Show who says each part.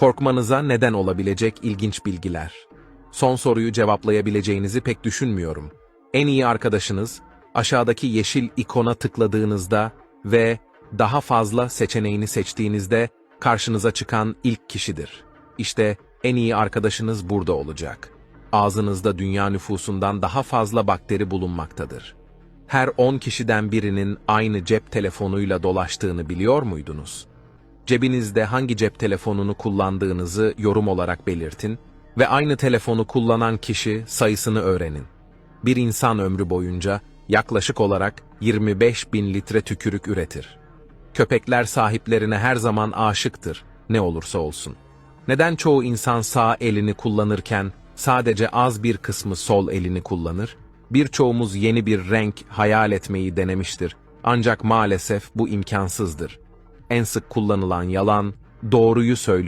Speaker 1: Korkmanıza neden olabilecek ilginç bilgiler. Son soruyu cevaplayabileceğinizi pek düşünmüyorum. En iyi arkadaşınız, aşağıdaki yeşil ikona tıkladığınızda ve daha fazla seçeneğini seçtiğinizde karşınıza çıkan ilk kişidir. İşte en iyi arkadaşınız burada olacak. Ağzınızda dünya nüfusundan daha fazla bakteri bulunmaktadır. Her 10 kişiden birinin aynı cep telefonuyla dolaştığını biliyor muydunuz? Cebinizde hangi cep telefonunu kullandığınızı yorum olarak belirtin ve aynı telefonu kullanan kişi sayısını öğrenin. Bir insan ömrü boyunca yaklaşık olarak 25 bin litre tükürük üretir. Köpekler sahiplerine her zaman aşıktır, ne olursa olsun. Neden çoğu insan sağ elini kullanırken sadece az bir kısmı sol elini kullanır? Birçoğumuz yeni bir renk hayal etmeyi denemiştir. Ancak maalesef bu imkansızdır. En sık kullanılan yalan, doğruyu söylüyor.